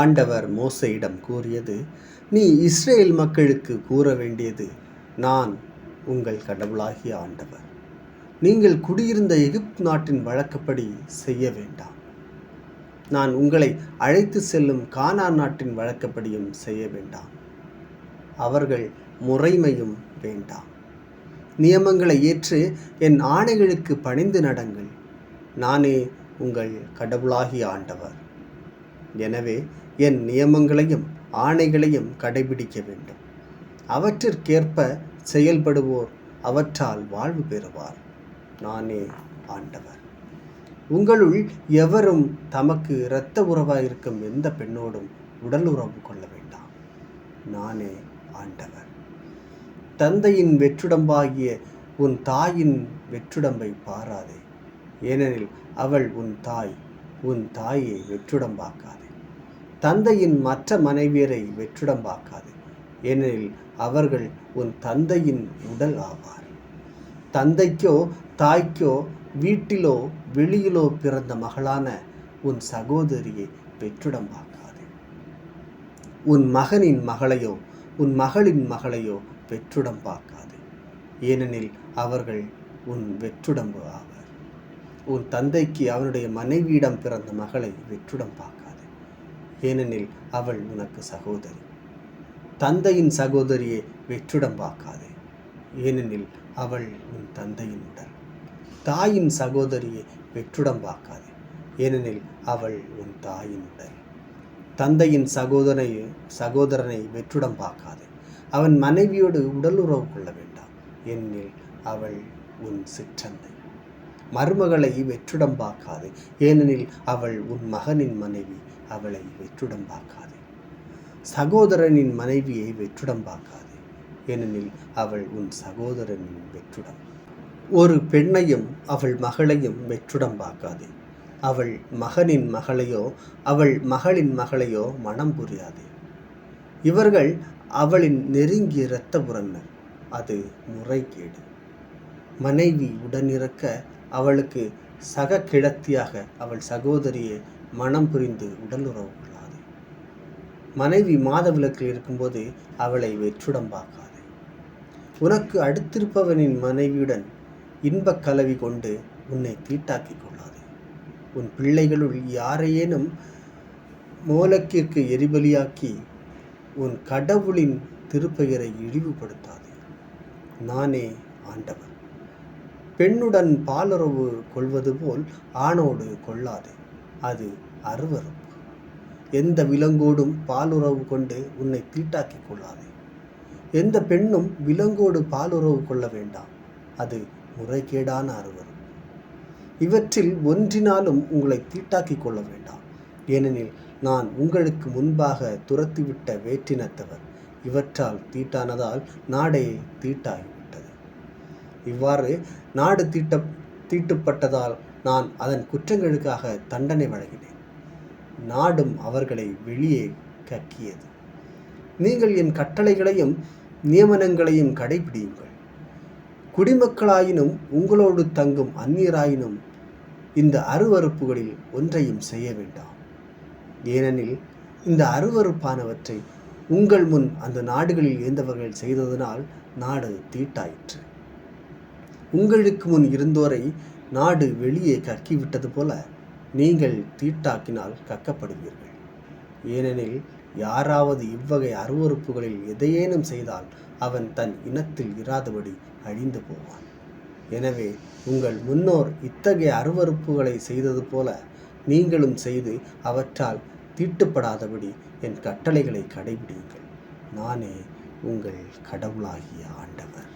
ஆண்டவர் மோசையிடம் கூறியது நீ இஸ்ரேல் மக்களுக்கு கூற வேண்டியது நான் உங்கள் கடவுளாகிய ஆண்டவர். நீங்கள் குடியிருந்த எகிப்து நாட்டின் வழக்கப்படி செய்ய வேண்டாம். நான் உங்களை அழைத்து செல்லும் கானா நாட்டின் வழக்கப்படியும் செய்ய வேண்டாம். அவர்கள் முறைமையும் வேண்டாம். நியமங்களை ஏற்று என் ஆணைகளுக்கு பணிந்து நடங்கள். நானே உங்கள் கடவுளாகிய ஆண்டவர். எனவே என் நியமங்களையும் ஆணைகளையும் கடைபிடிக்க வேண்டும். அவற்றிற்கேற்ப செயல்படுவோர் அவற்றால் வாழ்வு பெறுவார். நானே ஆண்டவர். உங்களுள் எவரும் தமக்கு இரத்த உறவாயிருக்கும் எந்த பெண்ணோடும் உடல் உறவு கொள்ள வேண்டாம். நானே ஆண்டவர். தந்தையின் வெற்றுடம்பாகிய உன் தாயின் வெற்றுடம்பை பாராதே. ஏனெனில் அவள் உன் தாய் உன் தாயை வெற்றுடம்பாக்காதே. தந்தையின் மற்ற மனைவியரை வெற்றுடம்பாக்காதே. ஏனெனில் அவர்கள் உன் தந்தையின் உடல் ஆவார். தந்தைக்கோ தாய்க்கோ வீட்டிலோ வெளியிலோ பிறந்த மகளான உன் சகோதரியை வெற்றுடம்பாக்காதே. உன் மகனின் மகளையோ உன் மகளின் மகளையோ வெற்றுடம் பார்க்காது ஏனெனில் அவர்கள் உன் வெற்றுடம்பு ஆவர். உன் தந்தைக்கு அவனுடைய மனைவியிடம் பிறந்த மகளை வெற்றுடம் பார்க்க ஏனெனில் அவள் உனக்கு சகோதரி. தந்தையின் சகோதரியை வெற்றிடம் பார்க்காதே ஏனெனில் அவள் உன் தந்தையின் உடல். தாயின் சகோதரியை வெற்றிடம் பார்க்காதே ஏனெனில் அவள் உன் தாயின் உடல். தந்தையின் சகோதரனை சகோதரனை வெற்றிடம் பார்க்காதே அவன் மனைவியோடு உடலுறவு கொள்ள வேண்டாம். ஏனெனில் அவள் உன் சிற்றந்தை. மருமகளை வெற்றுடம் பார்க்காது ஏனெனில் அவள் உன் மகனின் மனைவி அவளை வெற்றுடம் பார்க்காது சகோதரனின் மனைவியை வெற்றுடம் பார்க்காது ஏனெனில் அவள் உன் சகோதரனின் வெற்றுடம். ஒரு பெண்ணையும் அவள் மகளையும் வெற்றுடம் பார்க்காது அவள் மகனின் மகளையோ அவள் மகளின் மகளையோ மனம் புரியாது. இவர்கள் அவளின் நெருங்கிய இரத்த உறவினர். அது முறைகேடு. மனைவி உடனிருக்க அவளுக்கு சக கிழத்தியாக அவள் சகோதரியை மனம் புரிந்து உடலுறவு கொள்ளாது. மனைவி மாதவிலக்கில் இருக்கும்போது அவளை வெற்றுடம்பாக்காது உனக்கு அடுத்திருப்பவனின் மனைவியுடன் இன்பக் கலவி கொண்டு உன்னை தீட்டாக்கிக் கொள்ளாது. உன் பிள்ளைகளுள் யாரையேனும் மோலக்கிற்கு எரிபலியாக்கி உன் கடவுளின் திருப்பெயரை இழிவுபடுத்தாது. நானே ஆண்டவர். பெண்ணுடன் பாலுறவு கொள்வது போல் ஆணோடு கொள்ளாதே அது அருவறுப்பு எந்த விலங்கோடும் பாலுறவு கொண்டு உன்னை தீட்டாக்கிக் கொள்ளாதே. எந்த பெண்ணும் விலங்கோடு பாலுறவு கொள்ள வேண்டாம் அது முறைகேடான அருவறுப்பு இவற்றில் ஒன்றினாலும் உங்களை தீட்டாக்கிக் கொள்ள வேண்டாம். ஏனெனில் நான் உங்களுக்கு முன்பாக துரத்திவிட்ட வேற்றினத்தவர். இவற்றால் தீட்டானதால் நாடே தீட்டாகிவிட்டது இவ்வாறு நாடு தீட்ட தீட்டுப்பட்டதால் நான் அதன் குற்றங்களுக்காக தண்டனை வழங்கினேன். நாடும் அவர்களை வெளியே கக்கியது. நீங்கள் என் கட்டளைகளையும் நியமனங்களையும் கடைபிடியுங்கள். குடிமக்களாயினும் உங்களோடு தங்கும் அந்நியராயினும் இந்த அருவறுப்புகளில் ஒன்றையும் செய்ய வேண்டாம். ஏனெனில் இந்த அருவறுப்பானவற்றை உங்கள் முன் அந்த நாடுகளில் இருந்தவர்கள் செய்ததனால் நாடு தீட்டாயிற்று. உங்களுக்கு முன் இருந்தோரை நாடு வெளியே கக்கிவிட்டது போல நீங்கள் தீட்டாக்கினால் கக்கப்படுவீர்கள். ஏனெனில் யாராவது இவ்வகை அருவறுப்புகளில் எதையேனும் செய்தால் அவன் தன் இனத்தில் இராதபடி அழிந்து போவான். எனவே உங்கள் முன்னோர் இத்தகைய அருவறுப்புகளை செய்தது போல நீங்களும் செய்து அவற்றால் தீட்டுப்படாதபடி என் கட்டளைகளை கடைபிடியுங்கள். நானே உங்கள் கடவுளாகிய ஆண்டவர்.